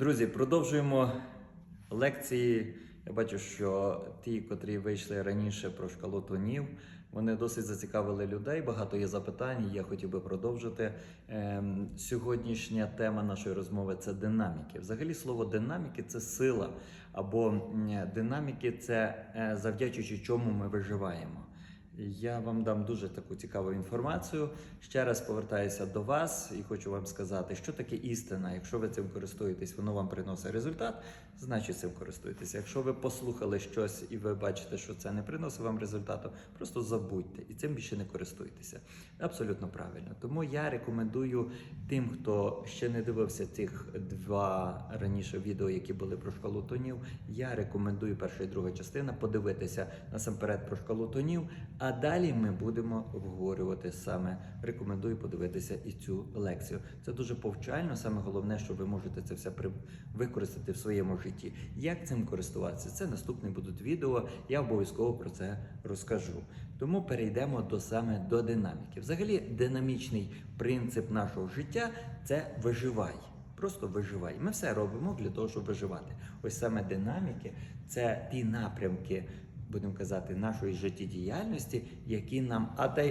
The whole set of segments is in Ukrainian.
Друзі, продовжуємо лекції. Я бачу, що ті, котрі вийшли раніше про шкалу тонів, вони досить зацікавили людей. Багато є запитань. Я хотів би продовжити. Ем, Сьогоднішня тема нашої розмови це динаміки. Взагалі, слово динаміки це сила, або динаміки це е, завдячуючи чому ми виживаємо. Я вам дам дуже таку цікаву інформацію. Ще раз повертаюся до вас і хочу вам сказати, що таке істина. Якщо ви цим користуєтесь, воно вам приносить результат, значить цим користуйтеся. Якщо ви послухали щось і ви бачите, що це не приносить вам результату, просто забудьте і цим більше не користуйтеся. Абсолютно правильно. Тому я рекомендую тим, хто ще не дивився цих два раніше відео, які були про шкалу тонів. Я рекомендую перша і друга частина подивитися насамперед про шкалу тонів. А далі ми будемо обговорювати саме. Рекомендую подивитися і цю лекцію. Це дуже повчально. Саме головне, що ви можете це все використати в своєму житті. Як цим користуватися? Це наступне будуть відео. Я обов'язково про це розкажу. Тому перейдемо до саме до динаміки. Взагалі, динамічний принцип нашого життя це виживай. Просто виживай. Ми все робимо для того, щоб виживати. Ось саме динаміки це ті напрямки, будемо казати, нашої життєдіяльності, які нам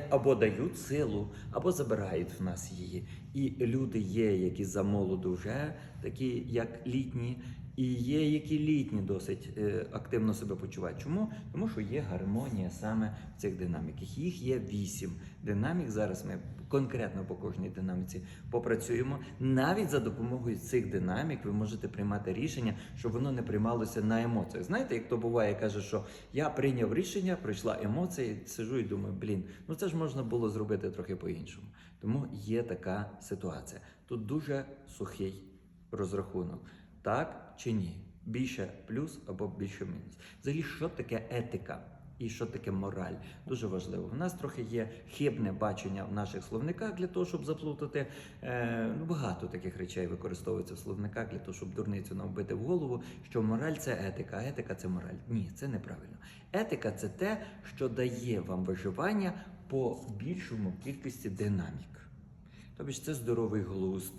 або дають силу, або забирають в нас її. І люди є, які замолоду вже такі, як літні. І є, які літні досить е, активно себе почувають. Чому? Тому що є гармонія саме в цих динаміках. Їх є вісім динамік. Зараз ми конкретно по кожній динаміці попрацюємо. Навіть за допомогою цих динамік ви можете приймати рішення, щоб воно не приймалося на емоціях. Знаєте, як то буває, каже, що я прийняв рішення, прийшла емоція, сижу і думаю, блін, ну це ж можна було зробити трохи по-іншому. Тому є така ситуація. Тут дуже сухий розрахунок. Так чи ні? Більше плюс або більше мінус. Взагалі, що таке етика і що таке мораль? Дуже важливо. У нас трохи є хибне бачення в наших словниках для того, щоб заплутати. Е, ну, багато таких речей використовується в словниках для того, щоб дурницю нам вбити в голову, що мораль це етика, а етика це мораль. Ні, це неправильно. Етика це те, що дає вам виживання по більшому кількості динамік. Тобто це здоровий глузд.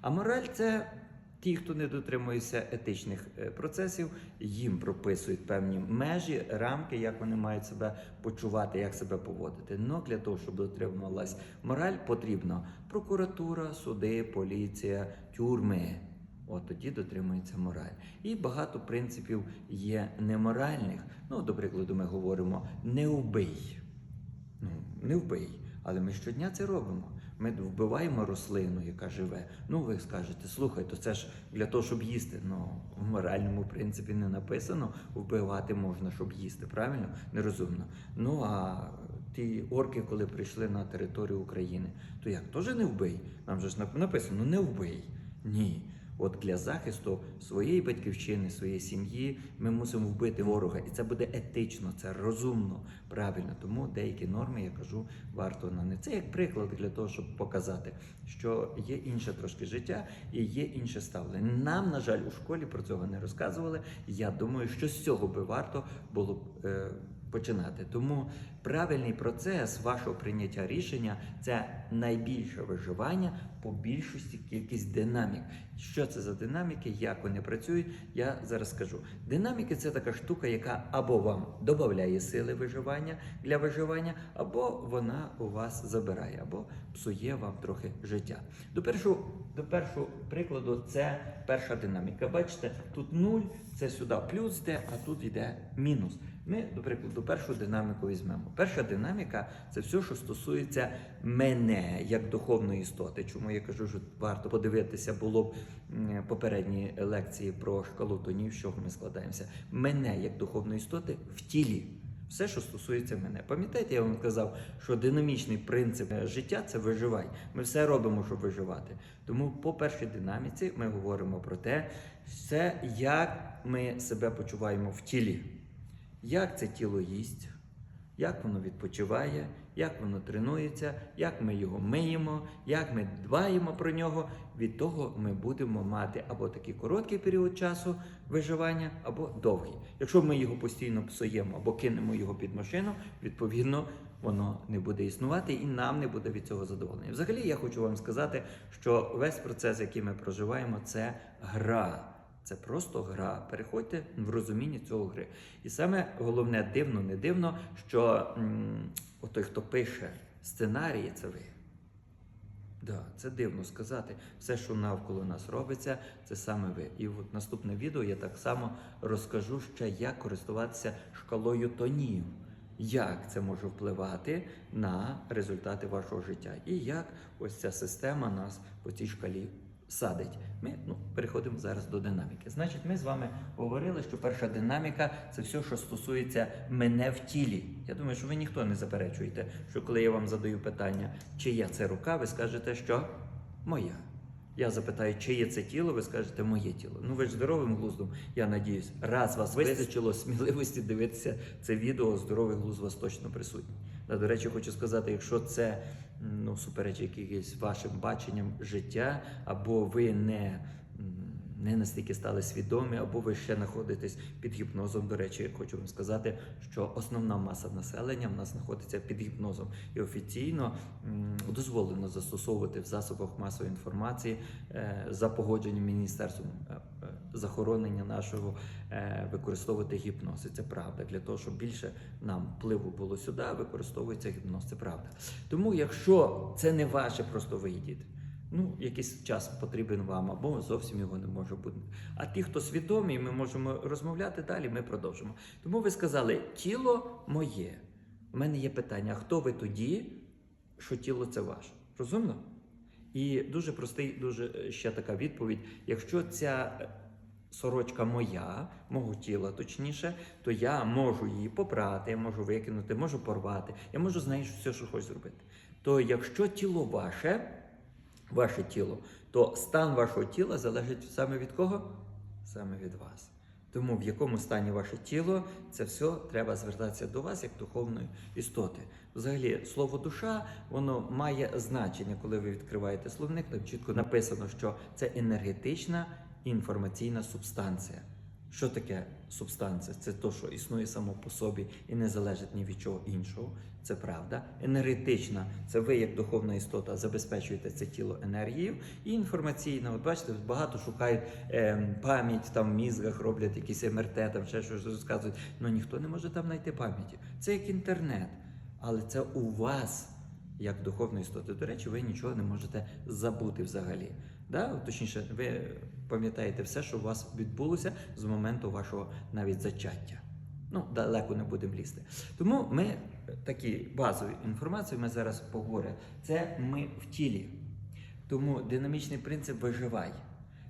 А мораль це ті, хто не дотримується етичних е, процесів, їм прописують певні межі, рамки, як вони мають себе почувати, як себе поводити. Но для того, щоб дотримувалась мораль, потрібна прокуратура, суди, поліція, тюрми. От тоді дотримується мораль. І багато принципів є неморальних. Ну, до прикладу, ми говоримо не вбий. Ну, не вбий. Але ми щодня це робимо. Ми вбиваємо рослину, яка живе. Ну, ви скажете, слухай, то це ж для того, щоб їсти. Ну, в моральному принципі не написано, вбивати можна, щоб їсти. Правильно? Нерозумно. Ну а ті орки, коли прийшли на територію України, то як? Теж не вбий? Нам же ж написано, не вбий. Ні. От для захисту своєї батьківщини, своєї сім'ї ми мусимо вбити ворога, і це буде етично, це розумно, правильно. Тому деякі норми, я кажу, варто на них. Це як приклад для того, щоб показати, що є інше трошки життя і є інше ставлення. Нам, на жаль, у школі про цього не розказували. Я думаю, що з цього би варто було б. Е- Починати тому правильний процес вашого прийняття рішення це найбільше виживання по більшості кількість динамік. Що це за динаміки, як вони працюють, я зараз скажу. Динаміки це така штука, яка або вам додає сили виживання для виживання, або вона у вас забирає, або псує вам трохи життя. До першого, до першого прикладу, це перша динаміка. Бачите, тут нуль, це сюди плюс йде, а тут йде мінус. Ми, до прикладу, першу динаміку візьмемо. Перша динаміка це все, що стосується мене як духовної істоти. Чому я кажу, що варто подивитися було б попередні лекції про шкалу тонів, з чого ми складаємося. Мене як духовної істоти в тілі. Все, що стосується мене. Пам'ятаєте, я вам казав, що динамічний принцип е, життя це виживай. Ми все робимо, щоб виживати. Тому по першій динаміці ми говоримо про те, це як ми себе почуваємо в тілі. Як це тіло їсть, як воно відпочиває, як воно тренується, як ми його миємо, як ми дбаємо про нього. Від того ми будемо мати або такий короткий період часу виживання, або довгий. Якщо ми його постійно псуємо або кинемо його під машину, відповідно воно не буде існувати і нам не буде від цього задоволення. Взагалі, я хочу вам сказати, що весь процес, який ми проживаємо, це гра. Це просто гра. Переходьте в розуміння цього гри. І саме головне, дивно, не дивно, що той, хто пише сценарії, це ви. Да, це дивно сказати. Все, що навколо нас робиться, це саме ви. І от наступне відео я так само розкажу ще, як користуватися шкалою тонів, як це може впливати на результати вашого життя, і як ось ця система нас по цій шкалі садить. Ми ну, переходимо зараз до динаміки. Значить, ми з вами говорили, що перша динаміка це все, що стосується мене в тілі. Я думаю, що ви ніхто не заперечуєте, що коли я вам задаю питання, чия це рука, ви скажете, що моя. Я запитаю, чиє це тіло, ви скажете моє тіло. Ну ви ж здоровим глуздом, я надіюсь, раз вас вистачило сміливості дивитися це відео, здоровий глузд у вас точно присутній. Да, до речі, хочу сказати, якщо це ну, суперечить якихось вашим баченням життя, або ви не, не настільки стали свідомі, або ви ще знаходитесь під гіпнозом. До речі, хочу вам сказати, що основна маса населення в нас знаходиться під гіпнозом, і офіційно дозволено застосовувати в засобах масової інформації е, за погодженням міністерством е, е, захоронення нашого використовувати гіпноз. І це правда. Для того, щоб більше нам впливу було сюди, використовується гіпноз. Це правда. Тому, якщо це не ваше, просто вийдіть. Ну, якийсь час потрібен вам, або зовсім його не може бути. А ті, хто свідомі, ми можемо розмовляти далі, ми продовжимо. Тому ви сказали, тіло моє. У мене є питання: хто ви тоді, що тіло це ваше? Розумно? І дуже простий, дуже е, ще така відповідь: якщо ця е, сорочка моя, мого тіла точніше, то я можу її попрати, я можу викинути, можу порвати, я можу з нею все, що хочу зробити. То якщо тіло ваше, ваше тіло, то стан вашого тіла залежить саме від кого? Саме від вас. Тому в якому стані ваше тіло, це все треба звертатися до вас як духовної істоти. Взагалі, слово душа воно має значення, коли ви відкриваєте словник, там чітко написано, що це енергетична інформаційна субстанція. Що таке субстанція? Це то, що існує само по собі і не залежить ні від чого іншого. Це правда. Енергетична це ви, як духовна істота, забезпечуєте це тіло енергією. І інформаційна, от бачите, багато шукають е, пам'ять там в мізгах, роблять якісь МРТ, там ще щось розказують. Ну ніхто не може там знайти пам'яті. Це як інтернет, але це у вас. Як духовна істота. До речі, ви нічого не можете забути взагалі. Да? Точніше, ви пам'ятаєте все, що у вас відбулося з моменту вашого навіть зачаття. Ну, далеко не будемо лізти. Тому ми такі базові інформації ми зараз поговоримо. Це ми в тілі. Тому динамічний принцип виживай.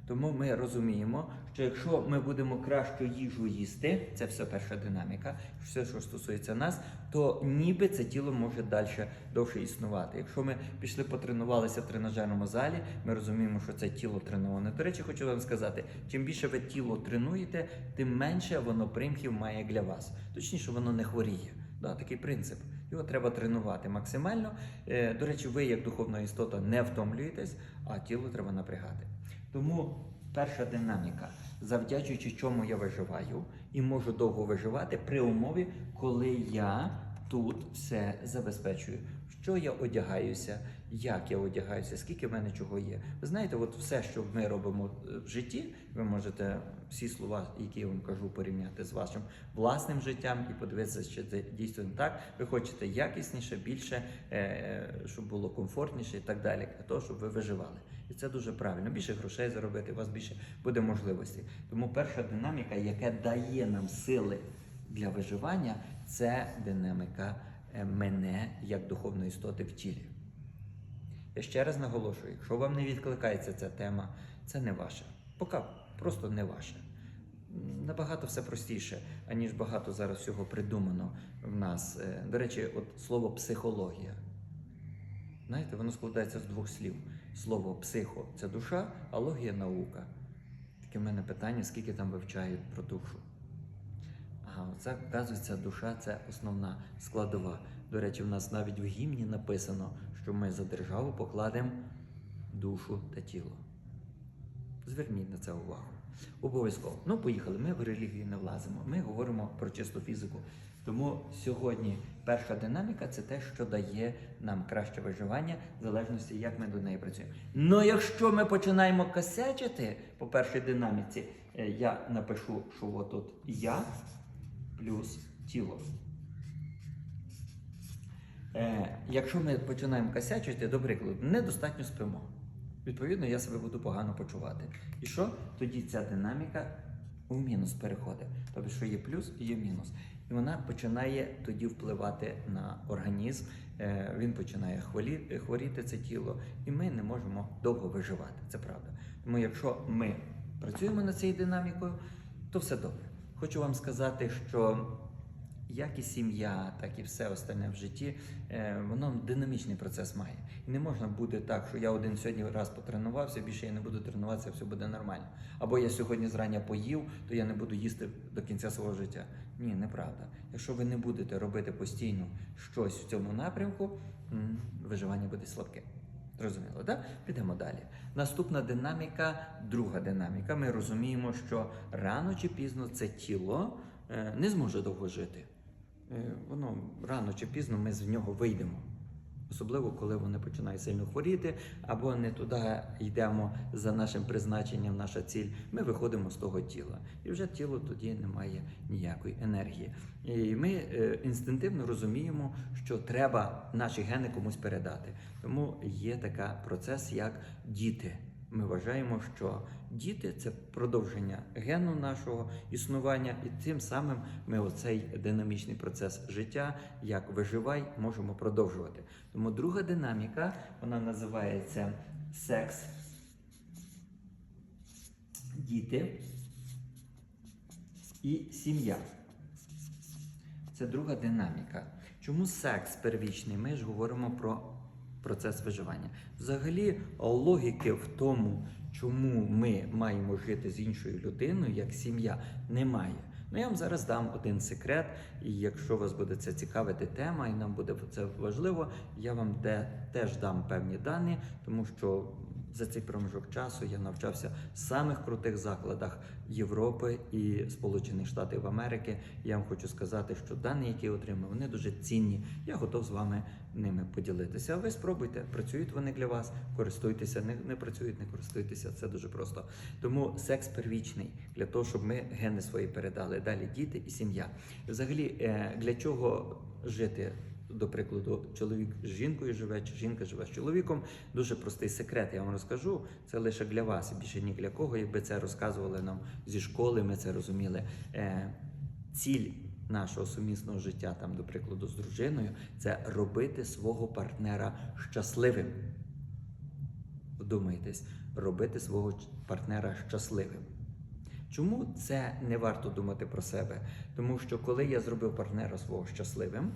Тому ми розуміємо, що якщо ми будемо кращу їжу їсти, це все перша динаміка, все, що стосується нас, то ніби це тіло може далі довше існувати. Якщо ми пішли потренувалися в тренажерному залі, ми розуміємо, що це тіло треноване. До речі, хочу вам сказати, чим більше ви тіло тренуєте, тим менше воно примхів має для вас. Точніше, воно не хворіє. Да, такий принцип. Його треба тренувати максимально. Е, До речі, ви, як духовна істота, не втомлюєтесь, а тіло треба напрягати. Тому перша динаміка, завдячуючи чому я виживаю і можу довго виживати при умові, коли я тут все забезпечую. Що я одягаюся, як я одягаюся, скільки в мене чого є. Ви знаєте, от все, що ми робимо е, в житті, ви можете всі слова, які я вам кажу, порівняти з вашим власним життям і подивитися, чи це дійсно так. Ви хочете якісніше, більше, е, щоб було комфортніше і так далі, для того, щоб ви виживали. І це дуже правильно. Більше грошей заробити, у вас більше буде можливостей. Тому перша динаміка, яка дає нам сили для виживання, це динаміка е, мене як духовної істоти в тілі. Я ще раз наголошую, якщо вам не відкликається ця тема, це не ваше. Поки просто не ваше. Набагато все простіше, аніж багато зараз всього придумано в нас. Е, До речі, от слово психологія. Знаєте, воно складається з двох слів. Слово психо це душа, а логія наука. Таке в мене питання, скільки там вивчають про душу. А А це, оказується, душа це основна складова. До речі, в нас навіть в гімні написано, що ми за державу покладемо душу та тіло. Зверніть на це увагу. Обов'язково. Ну, поїхали. Ми в релігію не влазимо. Ми говоримо про чисту фізику. Тому сьогодні перша динаміка це те, що дає нам краще виживання, в залежності, як ми до неї працюємо. Ну, якщо ми починаємо косячити по першій динаміці, е, я напишу, що отут я плюс тіло. Е, якщо ми починаємо косячити, до прикладу, недостатньо спимо. Відповідно, я себе буду погано почувати. І що? Тоді ця динаміка у мінус переходить. Тобто, що є плюс, є мінус. І вона починає тоді впливати на організм, е, він починає хворіти, хворіти це тіло, і ми не можемо довго виживати. Це правда. Тому, якщо ми працюємо над цією динамікою, то все добре. Хочу вам сказати, що як і сім'я, так і все остальне в житті, е, воно динамічний процес має. І не можна буде так, що я один сьогодні раз потренувався, більше я не буду тренуватися, все буде нормально. Або я сьогодні зрання поїв, то я не буду їсти до кінця свого життя. Ні, неправда. Якщо ви не будете робити постійно щось в цьому напрямку, виживання буде слабке. Зрозуміло, так? Підемо далі. Наступна динаміка, друга динаміка. Ми розуміємо, що рано чи пізно це тіло е, не зможе довго жити. Е, Воно рано чи пізно ми з нього вийдемо. Особливо, коли вони починають сильно хворіти, або не туди йдемо за нашим призначенням, наша ціль. Ми виходимо з того тіла. І вже тіло тоді не має ніякої енергії. І ми е, інстинктивно розуміємо, що треба наші гени комусь передати. Тому є такий процес, як діти. Ми вважаємо, що діти це продовження гену нашого існування, і тим самим ми оцей динамічний процес життя, як виживай, можемо продовжувати. Тому друга динаміка вона називається секс, діти і сім'я. Це друга динаміка. Чому секс первічний? Ми ж говоримо про процес виживання. Взагалі, логіки в тому, чому ми маємо жити з іншою людиною, як сім'я, немає. Ну, я вам зараз дам один секрет, і якщо вас буде це цікавити тема, і нам буде це важливо, я вам де, теж дам певні дані, тому що за цей проміжок часу я навчався в самих крутих закладах Європи і Сполучених Штатів Америки. Я вам хочу сказати, що дані, які я отримав, вони дуже цінні. Я готов з вами ними поділитися. А ви спробуйте, працюють вони для вас, користуйтеся, не, не працюють, не користуйтеся. Це дуже просто. Тому секс первічний для того, щоб ми гени свої передали. Далі діти і сім'я. Взагалі, е, для чого жити? До прикладу, чоловік з жінкою живе, чи жінка живе з чоловіком. Дуже простий секрет, я вам розкажу. Це лише для вас і більше ні для кого. Якби це розказували нам зі школи, ми це розуміли. Е, ціль нашого сумісного життя, там, до прикладу, з дружиною, це робити свого партнера щасливим. Вдумайтесь, робити свого партнера щасливим. Чому це не варто думати про себе? Тому що коли я зробив партнера свого щасливим,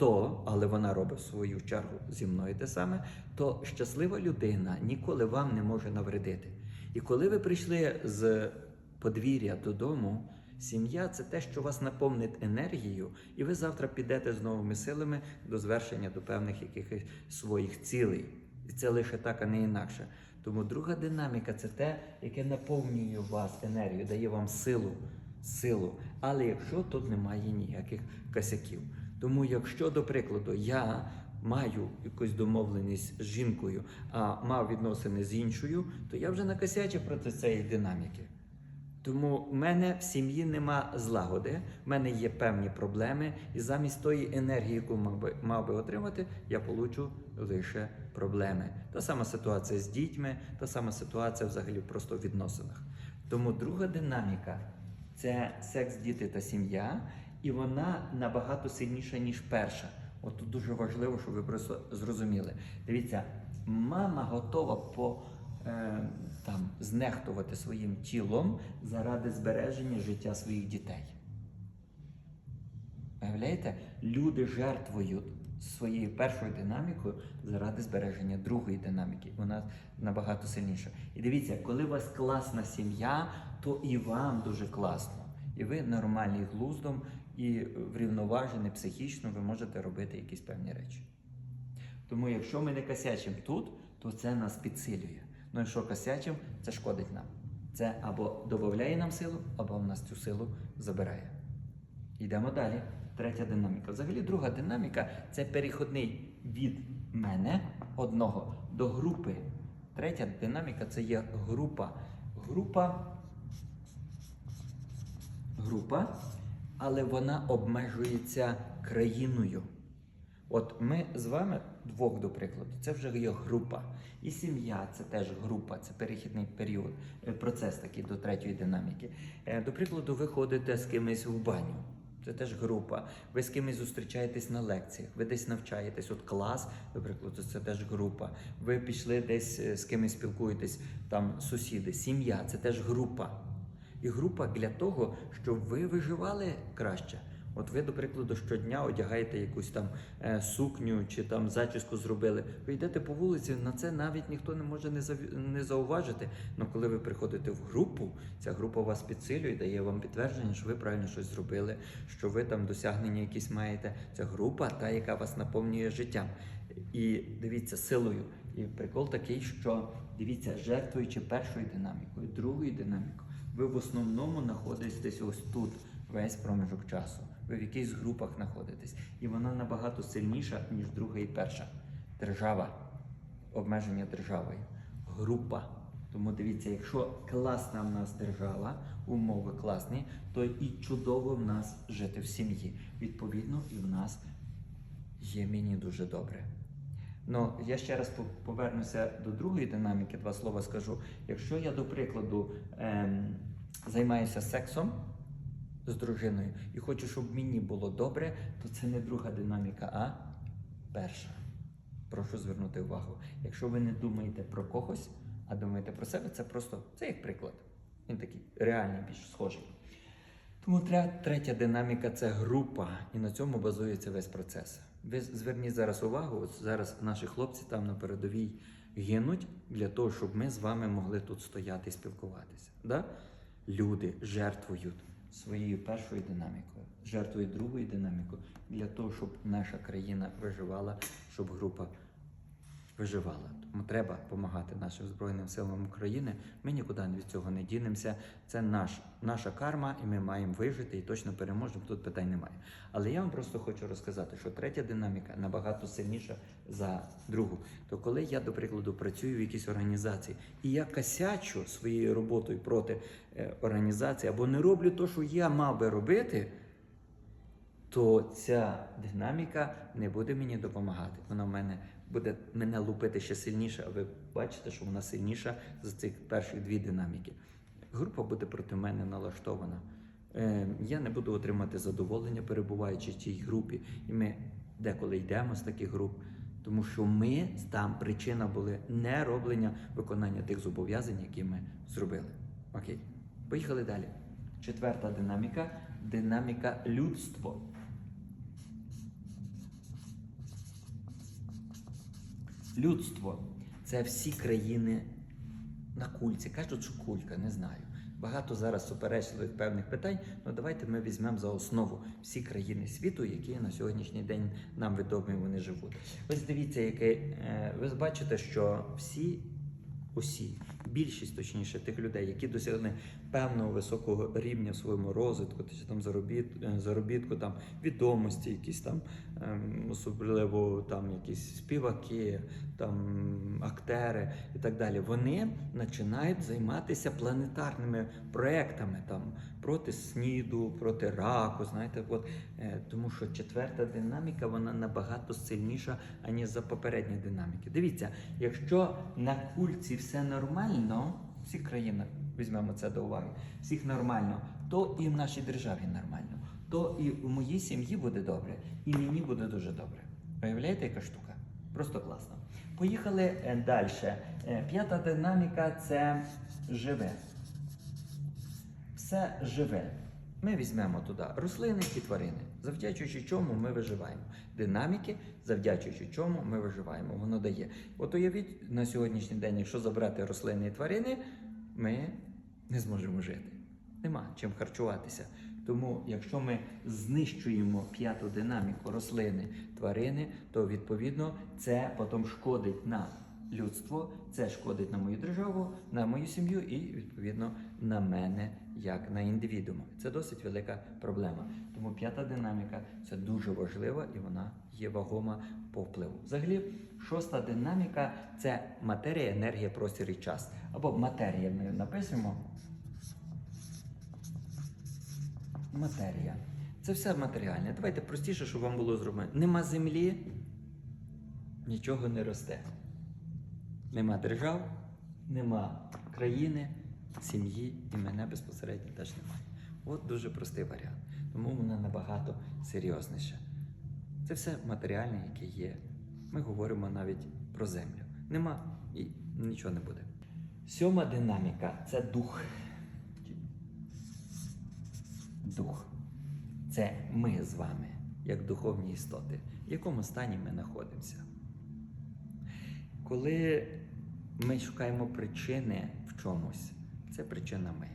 то, але вона робить свою чергу зі мною те саме, то щаслива людина ніколи вам не може навредити. І коли ви прийшли з подвір'я додому, сім'я це те, що вас наповнить енергією, і ви завтра підете з новими силами до звершення до певних якихось своїх цілей. І це лише так, а не інакше. Тому друга динаміка це те, яке наповнює вас енергію, дає вам силу, силу. Але якщо тут немає ніяких косяків. Тому, якщо, до прикладу, я маю якусь домовленість з жінкою, а мав відносини з іншою, то я вже накосячив проти цієї динаміки. Тому в мене в сім'ї нема злагоди, в мене є певні проблеми, і замість тої енергії, яку мав би, мав би отримати, я получу лише проблеми. Та сама ситуація з дітьми, та сама ситуація взагалі просто в відносинах. Тому друга динаміка це секс, діти та сім'я, і вона набагато сильніша, ніж перша. От тут дуже важливо, щоб ви просто зрозуміли. Дивіться, мама готова по е, там знехтувати своїм тілом заради збереження життя своїх дітей. Уявляєте, люди жертвують своєю першою динамікою заради збереження другої динаміки. Вона набагато сильніша. І дивіться, коли у вас класна сім'я, то і вам дуже класно. І ви нормальний глуздом і врівноважений психічно ви можете робити якісь певні речі. Тому якщо ми не косячимо тут, то це нас підсилює. Ну якщо косячимо, це шкодить нам. Це або додає нам силу, або в нас цю силу забирає. Йдемо далі. Третя динаміка. Взагалі, друга динаміка це перехідний від мене одного до групи. Третя динаміка це є група. Група, група, але вона обмежується країною. От ми з вами двох, до прикладу, це вже є група. І сім'я це теж група, це перехідний період, е, процес такий до третьої динаміки. Е, До прикладу, ви ходите з кимось в баню. Це теж група. Ви з кимось зустрічаєтесь на лекціях, ви десь навчаєтесь. От клас, до прикладу, це теж група. Ви пішли десь е, з кимось спілкуєтесь, там сусіди, сім'я це теж група. І група для того, щоб ви виживали краще. От ви, до прикладу, щодня одягаєте якусь там е, сукню чи там зачіску зробили. Ви йдете по вулиці, на це навіть ніхто не може не, не зауважити. Але коли ви приходите в групу, ця група вас підсилює, дає вам підтвердження, що ви правильно щось зробили, що ви там досягнення якісь маєте. Ця група, та, яка вас наповнює життям. І дивіться, силою. І прикол такий, що дивіться, жертвуючи першою динамікою, другою динамікою, ви в основному знаходитесь ось тут весь проміжок часу. Ви в якихось групах знаходитесь. І вона набагато сильніша, ніж друга і перша. Держава, обмеження державою, група. Тому дивіться, якщо класна в нас держава, умови класні, то і чудово в нас жити в сім'ї. Відповідно, і в нас є мені дуже добре. Ну, я ще раз повернуся до другої динаміки, два слова скажу. Якщо я, до прикладу, ем, займаюся сексом з дружиною і хочу, щоб мені було добре, то це не друга динаміка, а перша. Прошу звернути увагу. Якщо ви не думаєте про когось, а думаєте про себе, це просто це як приклад. Він такий реальний, більш схожий. Тому третя динаміка це група, і на цьому базується весь процес. Ви зверніть зараз увагу, от зараз наші хлопці там на передовій гинуть для того, щоб ми з вами могли тут стояти і спілкуватися. Да? Люди жертвують своєю першою динамікою, жертвують другою динамікою для того, щоб наша країна виживала, щоб група виживала. Тому треба допомагати нашим Збройним силам України. Ми нікуди від цього не дінемося. Це наш, наша карма, і ми маємо вижити і точно переможемо. Тут питань немає. Але я вам просто хочу розказати, що третя динаміка набагато сильніша за другу. То коли я, до прикладу, працюю в якійсь організації і я косячу своєю роботою проти е, організації або не роблю те, що я мав би робити то ця динаміка не буде мені допомагати. Вона в мене буде мене лупити ще сильніше, а ви бачите, що вона сильніша за цих перших дві динаміки. Група буде проти мене налаштована. Е, я не буду отримати задоволення, перебуваючи в цій групі. І ми деколи йдемо з таких груп, тому що ми там причина були не роблення виконання тих зобов'язань, які ми зробили. Окей, поїхали далі. Четверта динаміка динаміка людство. Людство це всі країни на кульці. Кажуть, що кулька, не знаю. Багато зараз суперечливих певних питань. Ну давайте ми візьмемо за основу всі країни світу, які на сьогоднішній день нам відомі, вони живуть. Ось дивіться, яке е, ви бачите, що всі. Усі, більшість точніше тих людей, які досягли певного високого рівня в своєму розвитку, чи там заробіт, е, заробітку, там відомості, якісь там ем, особливо там якісь співаки, там актери і так далі. Вони починають займатися планетарними проектами там проти сніду, проти раку. Знаєте, от е, тому що четверта динаміка вона набагато сильніша аніж за попередні динаміки. Дивіться, якщо на кульці все нормально, всі країни візьмемо це до уваги, всіх нормально, то і в нашій державі нормально, то і в моїй сім'ї буде добре, і мені буде дуже добре. Уявляєте, яка штука? Просто класно. Поїхали далі. П'ята динаміка це живе. Все живе. Ми візьмемо туди рослини і тварини, завдячуючи чому ми виживаємо. Динаміки, завдячуючи чому ми виживаємо. Воно дає. От уявіть на сьогоднішній день, якщо забрати рослини і тварини, ми не зможемо жити. Нема чим харчуватися. Тому, якщо ми знищуємо п'яту динаміку рослини, тварини, то відповідно це потім шкодить на людство, це шкодить на мою державу, на мою сім'ю і відповідно на мене як на індивідуума. Це досить велика проблема. Тому п'ята динаміка це дуже важлива і вона є вагома по впливу. Взагалі, шоста динаміка це матерія, енергія, простір і час. Або матерія ми напишемо. Матерія. Це все матеріальне. Давайте простіше, щоб вам було зроблено. Нема землі, нічого не росте. Нема держав, нема країни, сім'ї і мене безпосередньо теж немає. От дуже простий варіант. Тому вона набагато серйозніша. Це все матеріальне, яке є. Ми говоримо навіть про землю. Нема і нічого не буде. Сьома динаміка це дух. Дух. Це ми з вами, як духовні істоти, в якому стані ми знаходимося. Коли ми шукаємо причини в чомусь, це причина ми.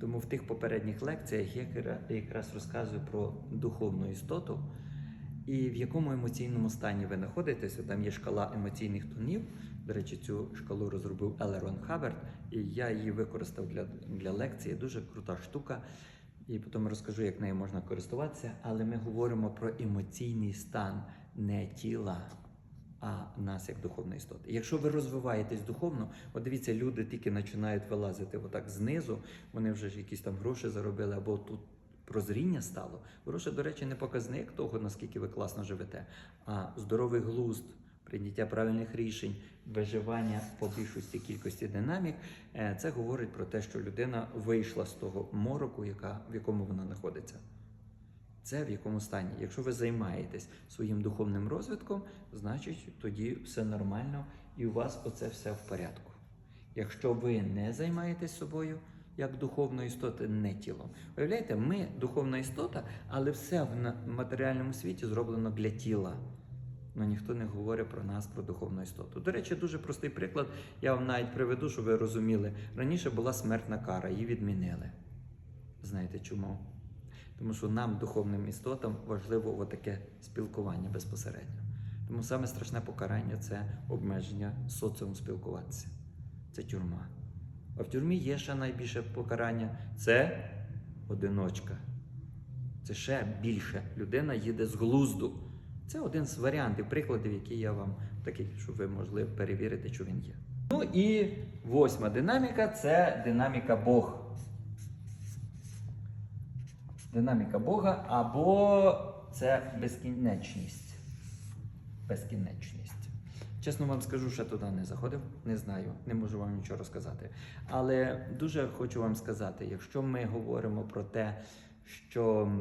Тому в тих попередніх лекціях я якраз розказую про духовну істоту і в якому емоційному стані ви знаходитеся. Там є шкала емоційних тонів. До речі, цю шкалу розробив Елерон Хаберт, і я її використав для, для лекції. Дуже крута штука. І потім розкажу, як нею можна користуватися. Але ми говоримо про емоційний стан не тіла, а нас як духовної істоти. Якщо ви розвиваєтесь духовно, от дивіться, люди тільки починають вилазити отак знизу, вони вже ж якісь там гроші заробили, або тут прозріння стало. Гроші, до речі, не показник того, наскільки ви класно живете, а здоровий глузд. Прийняття правильних рішень, виживання по більшості кількості динамік, е, це говорить про те, що людина вийшла з того мороку, яка, в якому вона знаходиться. Це в якому стані. Якщо ви займаєтесь своїм духовним розвитком, значить тоді все нормально і у вас оце все в порядку. Якщо ви не займаєтесь собою як духовною істотою, не тілом. Уявляєте, ми духовна істота, але все в матеріальному світі зроблено для тіла. Ну ніхто не говорить про нас, про духовну істоту. До речі, дуже простий приклад. Я вам навіть приведу, щоб ви розуміли. Раніше була смертна кара, її відмінили. Знаєте чому? Тому що нам, духовним істотам, важливо таке спілкування безпосередньо. Тому саме страшне покарання це обмеження соціум спілкуватися. Це тюрма. А в тюрмі є ще найбільше покарання це одиночка. Це ще більше. Людина їде з глузду. Це один з варіантів, прикладів, які я вам такий, щоб ви могли перевірити, що він є. Ну і восьма динаміка це динаміка Бог. Динаміка Бога або це безкінечність. Безкінечність. Чесно вам скажу, що туди не заходив, не знаю, не можу вам нічого розказати. Але дуже хочу вам сказати, якщо ми говоримо про те, що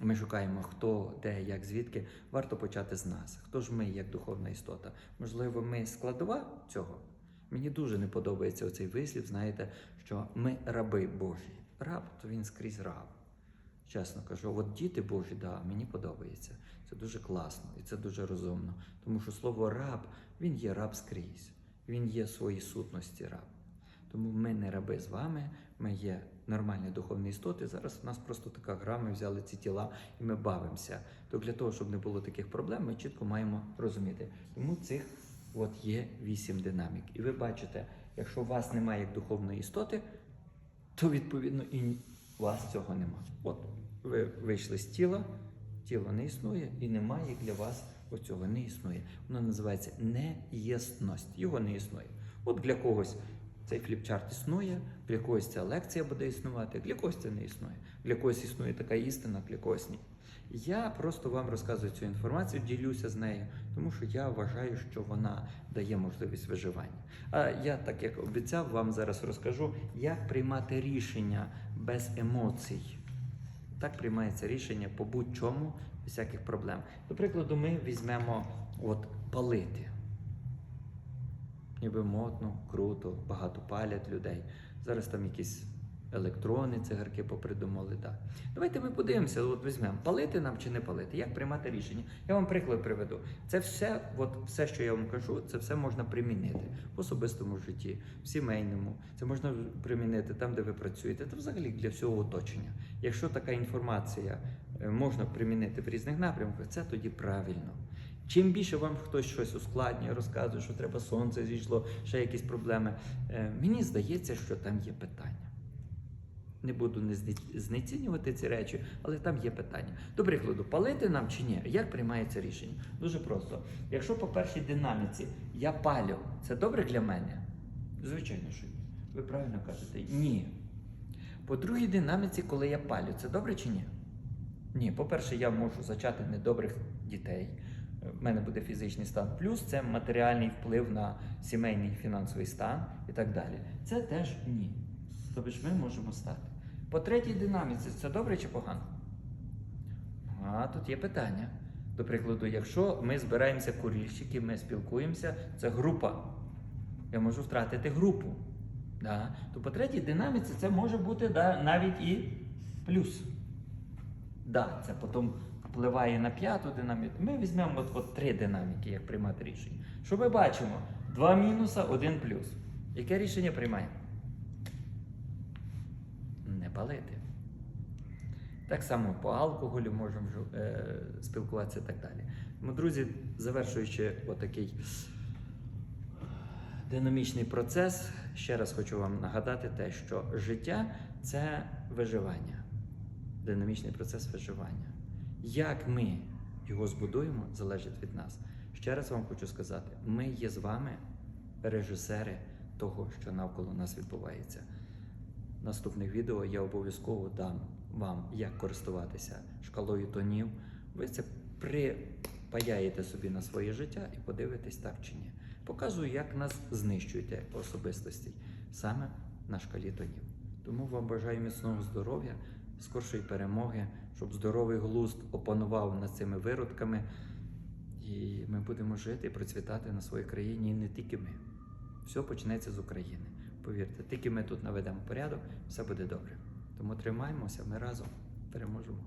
ми шукаємо хто, де, як, звідки, варто почати з нас. Хто ж ми, як духовна істота? Можливо, ми складова цього. Мені дуже не подобається оцей вислів, знаєте, що ми раби Божі. Раб, то він скрізь раб. Чесно кажу, от діти Божі, да, мені подобається. Це дуже класно і це дуже розумно. Тому що слово раб, він є раб скрізь. Він є в своїй сутності раб. Тому ми не раби з вами, ми є нормальні духовні істоти. Зараз у нас просто така гра, ми взяли ці тіла і ми бавимося. То для того, щоб не було таких проблем, ми чітко маємо розуміти. Тому цих от є вісім динамік. І ви бачите, якщо у вас немає як духовної істоти, то відповідно і вас цього нема. От ви вийшли з тіла, тіло не існує і немає для вас оцього не існує. Воно називається неєсність. Його не існує. От для когось цей фліпчарт існує, для когось ця лекція буде існувати, для когось це не існує. Для когось існує така істина, для когось ні. Я просто вам розказую цю інформацію, ділюся з нею, тому що я вважаю, що вона дає можливість виживання. А я, так як обіцяв, вам зараз розкажу, як приймати рішення без емоцій. Так приймається рішення по будь-чому, без всяких проблем. До прикладу, ми візьмемо от палити. Ніби модно, круто, багато палять людей. Зараз там якісь електронні цигарки попридумали. Да. Давайте ми подивимося, от візьмемо, палити нам чи не палити, як приймати рішення. Я вам приклад приведу. Це все, от все, що я вам кажу, це все можна примінити в особистому житті, в сімейному. Це можна примінити там, де ви працюєте, та взагалі для всього оточення. Якщо така інформація е, можна примінити в різних напрямках, це тоді правильно. Чим більше вам хтось щось ускладнює, розказує, що треба сонце зійшло, ще якісь проблеми. е, Мені здається, що там є питання. Не буду не знецінювати ці речі, але там є питання. До прикладу, палити нам чи ні? Як приймається рішення? Дуже просто. Якщо по першій динаміці я палю, це добре для мене? Звичайно, що ні. Ви правильно кажете, ні. По другій динаміці, коли я палю, це добре чи ні? Ні, по-перше, я можу зачати недобрих дітей. В мене буде фізичний стан, плюс це матеріальний вплив на сімейний фінансовий стан і так далі. Це теж ні. Тобто ж ми можемо стати. По третій динаміці це добре чи погано? А тут є питання. До прикладу, якщо ми збираємося курільщики, ми спілкуємося, це група. Я можу втратити групу. Да? То по третій динаміці це може бути да, навіть і плюс. Да, це потім впливає на п'яту динаміку. Ми візьмемо от, от три динаміки, як приймати рішення. Що ми бачимо? Два мінуса, один плюс. Яке рішення приймаємо? Палити. Так само по алкоголю можемо е, спілкуватися і так далі. Тому, друзі, завершуючи отакий динамічний процес, ще раз хочу вам нагадати те, що життя це виживання, динамічний процес виживання. Як ми його збудуємо, залежить від нас. Ще раз вам хочу сказати: ми є з вами режисери того, що навколо нас відбувається. Наступних відео я обов'язково дам вам, як користуватися шкалою тонів. Ви це припаяєте собі на своє життя і подивитесь так чи ні. Показую, як нас знищують як особистостей саме на шкалі тонів. Тому вам бажаю міцного здоров'я, скоршої перемоги, щоб здоровий глузд опанував над цими виродками, і ми будемо жити і процвітати на своїй країні, і не тільки ми. Все почнеться з України. Повірте, тільки ми тут наведемо порядок, все буде добре. Тому тримаємося, ми разом переможемо.